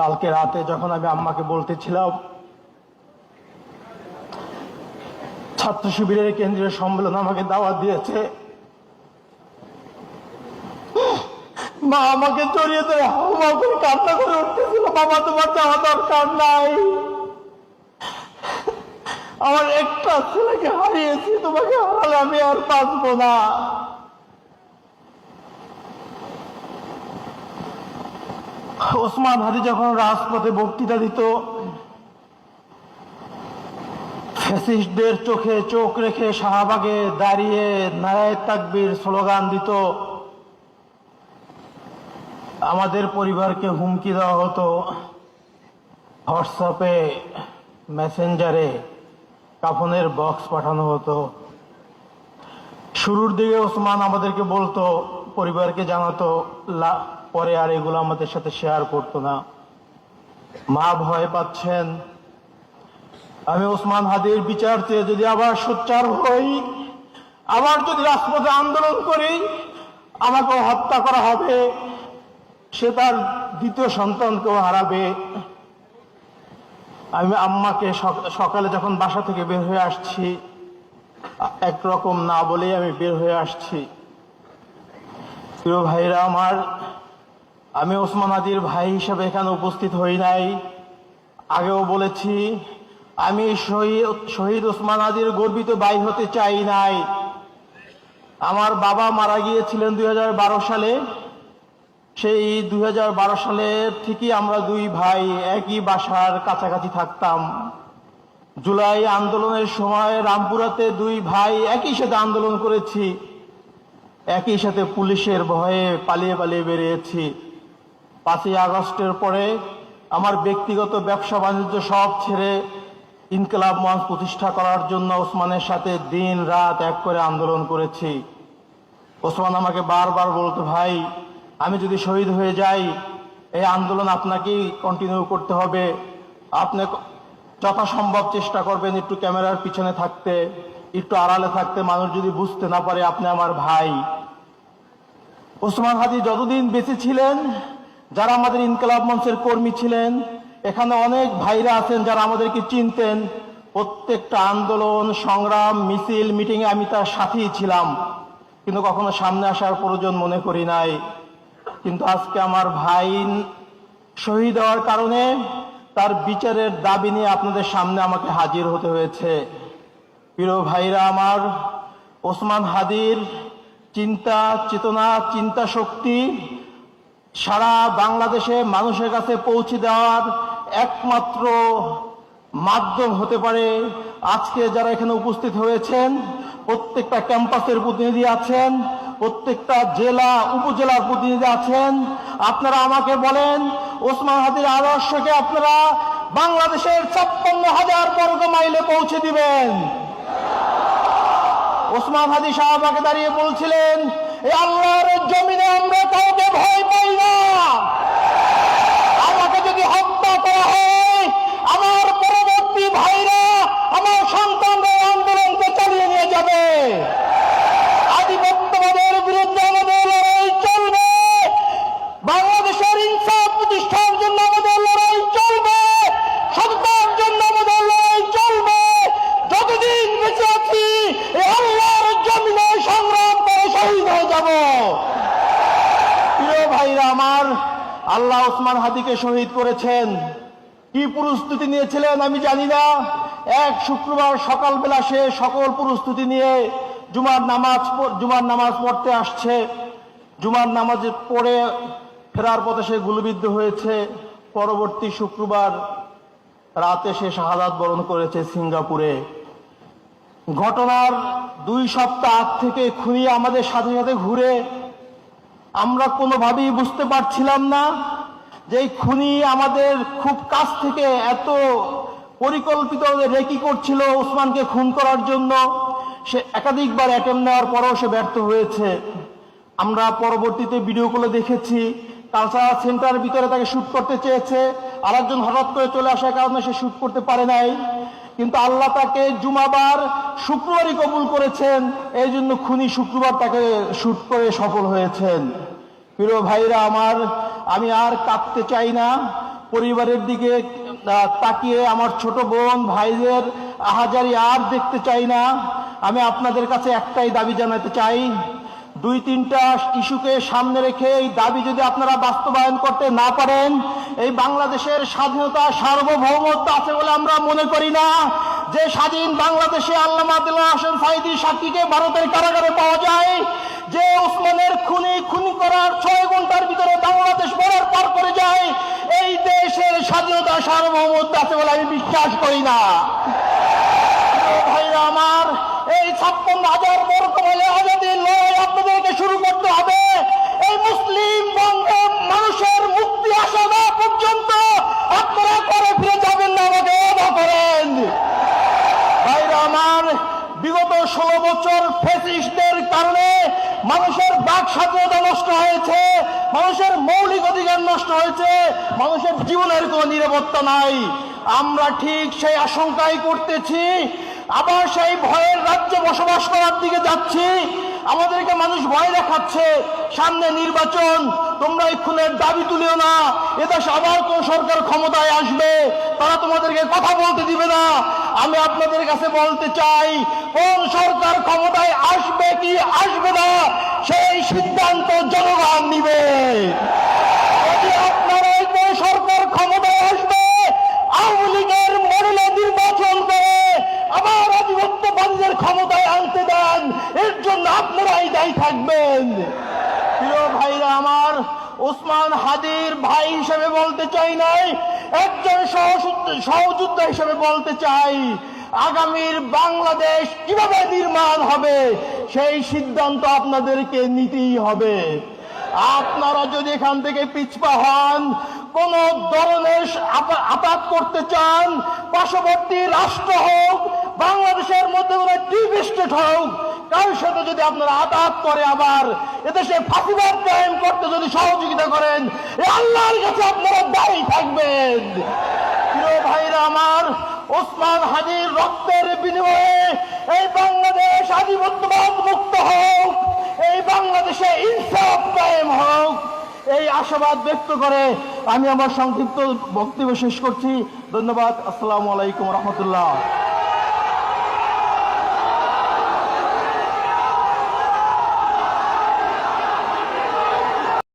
কালকে রাতে যখন আমি আম্মাকে বলতেছিলাম, ছাত্র শিবিরের কেন্দ্রীয় সম্মেলন আমাকে দাওয়াত দিয়েছে। মা আমাকে জড়িয়ে ধরে হাওয়া করে কান্না করে উঠতেছিল, বাবা, তোমার যাওয়া দরকার নাই। আমার একটা ছেলেকে হারিয়েছি, তোমাকে হারালে আমি আর বাঁচবো না। ওসমান হাদি যখন রাজপথে বক্তৃতা দিত, ফ্যাসিস্টদের চোখে চোখ রেখে শাহবাগে দাঁড়িয়ে নারায় তাকবির স্লোগান দিত, আমাদের পরিবারকে হুমকি দেওয়া হতো হোয়াটসঅ্যাপে মেসেঞ্জারে কাফনের বক্স পাঠানো হতো। শুরুর দিকে ওসমান আমাদেরকে বলতো, পরিবারকে জানাতো, লা- পরে আর এগুলো আমাদের সাথে শেয়ার করতো না। মা ভয় পাচ্ছেন। আমি ওসমান হাদির বিচার চেয়ে যদি আবার সোচ্চার হই, আবার যদি রাজপথে আন্দোলন করি আমাকে হত্যা করা হবে। সে তার দ্বিতীয় সন্তানকেও হারাবে। আমি আম্মাকে সকালে যখন বাসা থেকে বের হয়ে আসছি, একরকম না বলেই আমি বের হয়ে আসছি। প্রিয় ভাইরা আমার আমি ওসমান আদির ভাই হিসেবে এখানে উপস্থিত হই নাই। আগেও বলেছি, আমি শহীদ ওসমান আদির গর্বিত ভাই হতে চাই নাই। আমার বাবা মারা গিয়েছিলেন দু হাজার বারো সালে। সেই দুই সালের থেকেই আমরা দুই ভাই একই বাসার কাছাকাছি থাকতাম। জুলাই আন্দোলনের সময় রামপুরাতে দুই ভাই একই সাথে আন্দোলন করেছি। একই সাথে পুলিশের ভয়ে পালিয়ে পালিয়ে বেরিয়েছি। পাঁচই আগস্টের পরে আমার ব্যক্তিগত ব্যবসা বাণিজ্য সব ছেড়ে ইনকলাব মঞ্চ প্রতিষ্ঠা করার জন্য ওসমানের সাথে দিন রাত এক করে আন্দোলন করেছি। ওসমান আমাকে বারবার বলতো, ভাই, আমি যদি শহীদ হয়ে যাই, এই আন্দোলন আপনাকেই কন্টিনিউ করতে হবে। আপনি যথাসম্ভব চেষ্টা করবেন একটু ক্যামেরার পিছনে থাকতে, একটু আড়ালে থাকতে। মানুষ যদি বুঝতে না পারে, আপনি আমার ভাই। ওসমান হাজি যতদিন বেঁচে ছিলেন যারা আমাদের ইনকলাব মঞ্চের কর্মী ছিলেন, এখানে অনেক ভাইরা আছেন যারা আমাদেরকে চিনতেন। প্রত্যেকটা আন্দোলন, সংগ্রাম, মিছিল, মিটিংয়ে আমি তার সাথেই ছিলাম। কিন্তু কখনো সামনে আসার প্রয়োজন মনে করি নাই। কিন্তু আজকে আমার ভাই শহীদ হওয়ার কারণে তার বিচারের দাবি নিয়ে আপনাদের সামনে আমাকে হাজির হতে হয়েছে। প্রিয় ভাইরা আমার, ওসমান হাদির চিন্তা, চেতনা, চিন্তা শক্তি সারা বাংলাদেশে মানুষের কাছে পৌঁছে দেওয়ার একমাত্র মাধ্যম হতে পারে আজকে যারা এখানে উপস্থিত হয়েছেন, প্রত্যেকটা ক্যাম্পাসের প্রতিনিধি আছেন, প্রত্যেকটা জেলা, উপজেলার প্রতিনিধি আছেন। আপনারা আমাকে বলেন, ওসমান হাদির আদর্শকে আপনারা বাংলাদেশের ছাপ্পান্ন হাজার বর্গ মাইলে পৌঁছে দিবেন। ওসমান হাদি সাহাবাকে দাঁড়িয়ে বলছিলেন এই আল্লাহর জমিনে আমরা কাউকে ভয় পাই না আমাকে যদি হত্যা করা হয় আমার পরবর্তী ভাইরা আমার সন্তানরা আন্দোলনকে চালিয়ে নিয়ে যাবে। আধিপত্যবাদের বিরুদ্ধে আমাদের লড়াই চলবে। বাংলাদেশের ইনসাফ প্রতিষ্ঠার জন্য আমাদের লড়াই চলবে। সততার জন্য আমাদের লড়াই চলবে। যতদিন বেঁচে আছি আল্লাহর জমিনে সংগ্রাম করে শহীদ হয়ে যাব। প্রিয় ভাইরা আমার আল্লাহ ওসমান হাদিকে শহীদ করেছেন। কি প্রস্তুতি নিয়েছিলেন আমি জানি না। এক শুক্রবার সকালবেলা সে সকল প্রস্তুতি নিয়ে জুমার নামাজ জুমার নামাজ পড়তে আসছে। জুমার নামাজ পড়ে ফেরার পথে সে গুলিবিদ্ধ হয়েছে। পরবর্তী শুক্রবার রাতে সে শাহাদাত বরণ করেছে সিঙ্গাপুরে। ঘটনার দুই সপ্তাহ আগ থেকে খুনি আমাদের সাথে সাথে ঘুরে। আমরা কোনোভাবেই বুঝতে পারছিলাম না যে এই খুনি আমাদের খুব কাছ থেকে এত পরিকল্পিত রেকি করছিল ওসমানকে খুন করার জন্য, সে একাধিকবার অ্যাটেম্প নেওয়ার পরেও সে ব্যর্থ হয়েছে। আমরা পরবর্তীতে ভিডিওগুলো দেখেছি কালচারাল সেন্টারের ভিতরে তাকে শুট করতে চেয়েছে, আরেকজন হঠাৎ করে চলে আসার কারণে সে শ্যুট করতে পারে নাই। কিন্তু আল্লাহ তাকে জুমাবার শুক্রবারই কবুল করেছেন, এই জন্য খুনি শুক্রবার তাকে শ্যুট করে সফল হয়েছেন। প্রিয় ভাইরা, আমার আমি আর কাঁদতে চাই না। পরিবারের দিকে তাকিয়ে আমার ছোট বোন, ভাইদের আহাজারি আর দেখতে চাই না। আমি আপনাদের কাছে একটাই দাবি জানাতে চাই, দুই তিনটা ইস্যুকে সামনে রেখে এই দাবি যদি আপনারা বাস্তবায়ন করতে না পারেন, এই বাংলাদেশের স্বাধীনতা সার্বভৌমত্ব আছে বলে আমরা মনে করি না। যে স্বাধীন বাংলাদেশে আল্লামা দিল্লা হোসেন সাইদি সাক্ষীকে ভারতের কারাগারে পাওয়া যায়, যে ওসমানের খুনি খুনি করার ছয় ঘণ্টার ভিতরে বাংলাদেশ বর্ডার পার করে যায়, এই দেশের স্বাধীনতা সার্বভৌমত্ব আছে বলে আমি বিশ্বাস করি না। ভাইরা আমার, এই ছাপ্পান্ন হাজার বর্গ আজাদির লড়াই আপনাদেরকে শুরু করতে হবে। এই মুসলিম বঙ্গে মানুষের মুক্তি আসা না পর্যন্ত আপনারা করে ফিরে যাবেন না আমাকে অদা করেন ভাইরা আমার বিগত ষোলো বছর ফেসিস্টদের কারণে মানুষের বাক স্বাধীনতা নষ্ট হয়েছে, মানুষের মৌলিক অধিকার নষ্ট হয়েছে, মানুষের জীবনের কোনো নিরাপত্তা নাই। আমরা ঠিক সেই আশঙ্কাই করতেছি, আবার সেই ভয়ের রাজ্যে বসবাস করার দিকে যাচ্ছি। আমাদেরকে মানুষ ভয় দেখাচ্ছে, সামনে নির্বাচন, তোমরা এই দাবি তুলিও না। এদেশে আবার কোন সরকার ক্ষমতায় আসবে, তারা তোমাদেরকে কথা বলতে দিবে না। আমি আপনাদের কাছে বলতে চাই, কোন সরকার ক্ষমতায় আসবে কি আসবে না, সেই সিদ্ধান্ত জনগণ নিবে। যদি আপনারা এই সরকার ক্ষমতায় আসবে, আওয়ামী লীগের মডেলে নির্বাচন করে, আবার আধিপত্যবাদীদের ক্ষমতায় আনতে দেন, এর জন্য আপনারাই দায়ী থাকবেন। প্রিয় ভাইরা আমার, ওসমান হাদির ভাই হিসেবে বলতে চাই নাই একজন সহযোদ্ধা হিসেবে বলতে চাই, আগামীর বাংলাদেশ কীভাবে নির্মাণ হবে, সেই সিদ্ধান্ত আপনাদেরকে নিতেই হবে। আপনারা যদি এখান থেকে পিছপা হন, কোন ধরনের আপাত করতে চান, পার্শ্ববর্তী রাষ্ট্র হোক, বাংলাদেশের মধ্যে টিপ স্টেট হোক কারোর সাথে যদি আপনারা আঘাত করে আবার এদেশে ফাঁসিবাদ কায়েম করতে যদি সহযোগিতা করেন আল্লাহর কাছে আপনারা দায়ী থাকবেন। প্রিয় ভাইরা আমার, ওসমান হাজির রক্তের বিনিময়ে এই বাংলাদেশ আধিপত্যবাদ মুক্ত হোক, এই বাংলাদেশে ইনসাফ কায়েম হোক। এই আশাবাদ ব্যক্ত করে আমি আমার সংক্ষিপ্ত বক্তব্য শেষ করছি। ধন্যবাদ। আসসালামু আলাইকুম রহমতুল্লাহ।